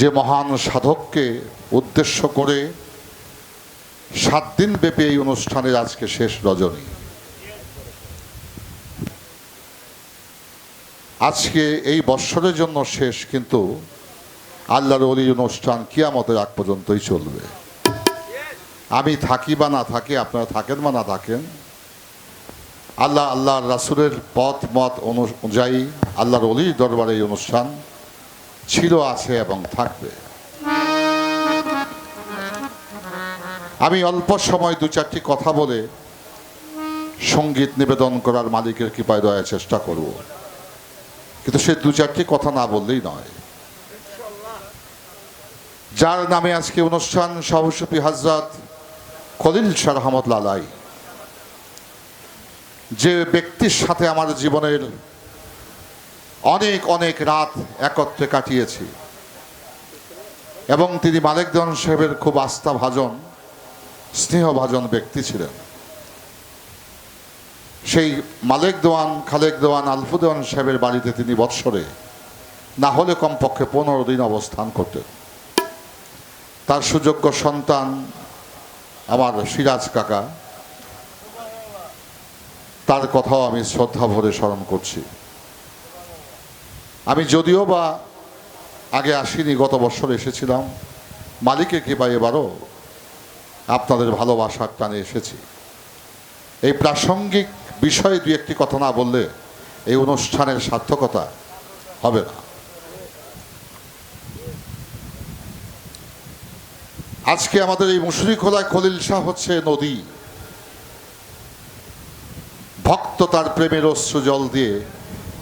যে মহান সাধককে উদ্দেশ্য করে সাত দিন ব্যাপী এই অনুষ্ঠানের আজকে শেষ রজনী। আজকে এই বৎসরের জন্য শেষ, কিন্তু আল্লাহর অলি অনুষ্ঠান কিয়ামতের আগ পর্যন্তই চলবে। আমি থাকি বা না থাকি, আপনারা থাকেন বা না থাকেন, আল্লাহ আল্লাহ রাসুলের পথ, মত অনুযায়ী আল্লাহর অলির দরবারে এই অনুষ্ঠান ছিল, আছে এবং থাকবে। আমি অল্প সময় দু চারটি কথা বলে সংগীত নিবেদন করার মালিকের কৃপায় দয়া চেষ্টা করব। কিন্তু সে দু চারটি কথা না বললেই নয়। যার নামে আজকে অনুষ্ঠান সহসপি হাজরাত খলিল শাহ রহমত লালাই যে ব্যক্তির সাথে আমার জীবনের অনেক অনেক রাত একত্রে কাটিয়েছি। এবং তিনি মালিক দেওয়ান সাহেবের খুব আস্থা ভাজন স্নেহভাজন ব্যক্তি ছিলেন। সেই মালেক দেওয়ান খালেক দেওয়ান আলফু সাহেবের বাড়িতে তিনি বৎসরে, না হলে কমপক্ষে পনেরো দিন অবস্থান করতেন। তার সুযোগ্য সন্তান আমার সিরাজ কাকা। তার কথাও আমি শ্রদ্ধা ভরে স্মরণ করছি। আমি যদিও বা আগে আসিনি, গত বছর এসেছিলাম। মালিকের কৃপায় এবারও আপনাদের ভালোবাসার টানে এসেছি। এই প্রাসঙ্গিক বিষয়ে দু একটি কথা না বললে এই অনুষ্ঠানের সার্থকতা হবে না। আজকে আমাদের এই মুসুরি খোলায় খলিল শাহ হচ্ছে নদী। ভক্ত তার প্রেমের অশ্রু জল দিয়ে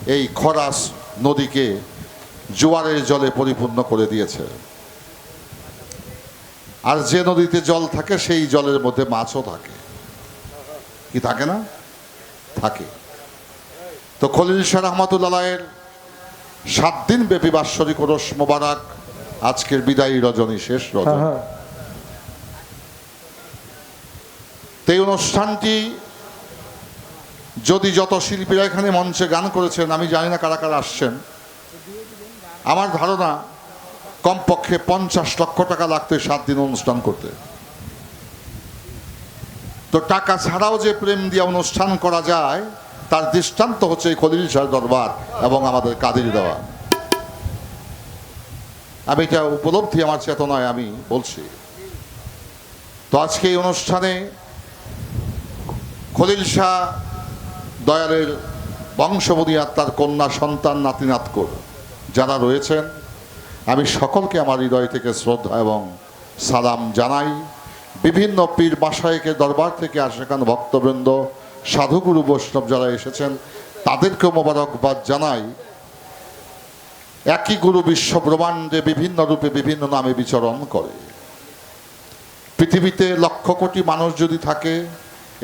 এই খরাস নদীকে জোয়ারের জলে পরিপূর্ণ করে দিয়েছে। আর যে নদীতে জল থাকে সেই জলের মধ্যে মাছও থাকে। কি থাকে না? থাকে। তো খলিল শাহ রহমতুল্লাহের সাত দিন ব্যাপী বাৎসরিক ওরস মোবারক আজকের বিদায়ী রজনী শেষ রজনী। তো এই অনুষ্ঠানটি যদি যত শিল্পীরা এখানে মঞ্চে গান করেছেন, আমি জানি না কারা কারা আসছেন। আমার ধারণা, কমপক্ষে পঞ্চাশ লক্ষ টাকা লাগতো সাত দিন অনুষ্ঠান করতে। তো টাকা ছাড়াও যে প্রেম দিয়ে অনুষ্ঠান করা যায়, তার দৃষ্টান্ত হচ্ছে এই খলিল দরবার এবং আমাদের কাদের দেওয়া। আমি এটা উপলব্ধি, আমার চেতনায় আমি বলছি। তো আজকে এই অনুষ্ঠানে খলিল শাহ দয়ালের বংশবদী আত্মার কন্যা সন্তান নাতি নাতকর যারা রয়েছেন, আমি সকলকে আমার হৃদয় থেকে শ্রদ্ধা এবং সালাম জানাই। বিভিন্ন পীর মাসায়কের দরবার থেকে আশেখান ভক্তবৃন্দ, সাধুগুরু বৈষ্ণব যারা এসেছেন, তাদেরকেও মোবারকবাদ জানাই। একই গুরু বিশ্ব ব্রহ্মাণ্ডে বিভিন্ন রূপে বিভিন্ন নামে বিচরণ করে। পৃথিবীতে লক্ষ কোটি মানুষ যদি থাকে,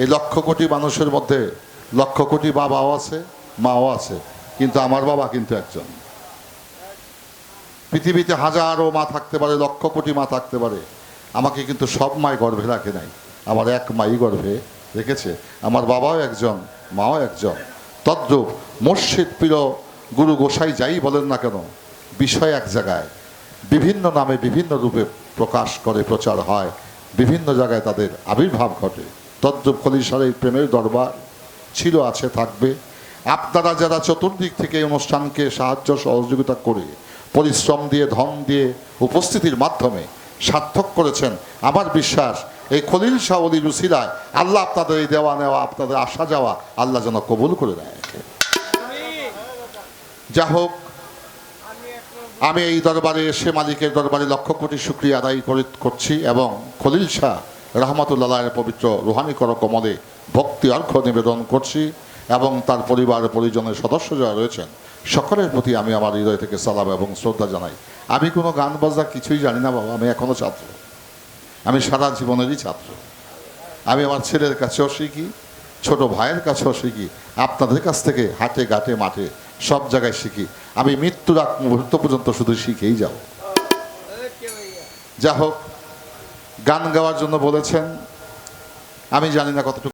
এই লক্ষ কোটি মানুষের মধ্যে লক্ষ কোটি বাবাও আছে, মাও আছে, কিন্তু আমার বাবা কিন্তু একজন। পৃথিবীতে হাজারো মা থাকতে পারে, লক্ষ কোটি মা থাকতে পারে। আমাকে কিন্তু সব মাই গর্ভে রাখে নাই। আমার এক মাই গর্ভে রেখেছে। আমার বাবাও একজন, মাও একজন। তদ্রূপ মসজিদ প্রিয় গুরু গোসাই যাই বলেন না কেন, বিষয় এক জায়গায়। বিভিন্ন নামে বিভিন্ন রূপে প্রকাশ করে, প্রচার হয়। বিভিন্ন জায়গায় তাদের আবির্ভাব ঘটে। তদ্রূপ খলিশারের প্রেমের দরবার ছিল, আছে, থাকবে। আপনারা যারা চতুর্দিক থেকে এই অনুষ্ঠানকে সাহায্য, সহযোগিতা করে পরিশ্রম দিয়ে, ধন দিয়ে উপস্থিতির মাধ্যমে সার্থক করেছেন, আমার বিশ্বাস এই খলিল শাহ অলি রুসিলায় আল্লাহ আপনাদের এই দেওয়া নেওয়া, আপনাদের আসা যাওয়া আল্লাহ যেন কবুল করে নেয়। যা হোক, আমি এই দরবারে এসে মালিকের দরবারে লক্ষ কোটি শুক্রিয়া আদায় করছি এবং খলিল শাহ রহমতুল্লাহের পবিত্র রুহানি কর কমলে ভক্তি অর্ঘ নিবেদন করছি এবং তার পরিবার পরিজনের সদস্য যারা রয়েছেন, সকলের প্রতি আমি আমার হৃদয় থেকে সালাম এবং শ্রদ্ধা জানাই। আমি কোনো গান বাজনা কিছুই জানি না বাবা, আমি এখনও ছাত্র। আমি সারা জীবনেরই ছাত্র। আমি আমার ছেলের কাছেও শিখি, ছোট ভাইয়ের কাছেও শিখি, আপনাদের কাছ থেকে হাটে ঘাটে মাঠে সব জায়গায় শিখি। আমি মৃত্যুর আগ মুহূর্ত পর্যন্ত শুধু শিখেই যাব। যা হোক গান গাওয়ার জন্য বলেছেন। আমি জানি না কতটুকু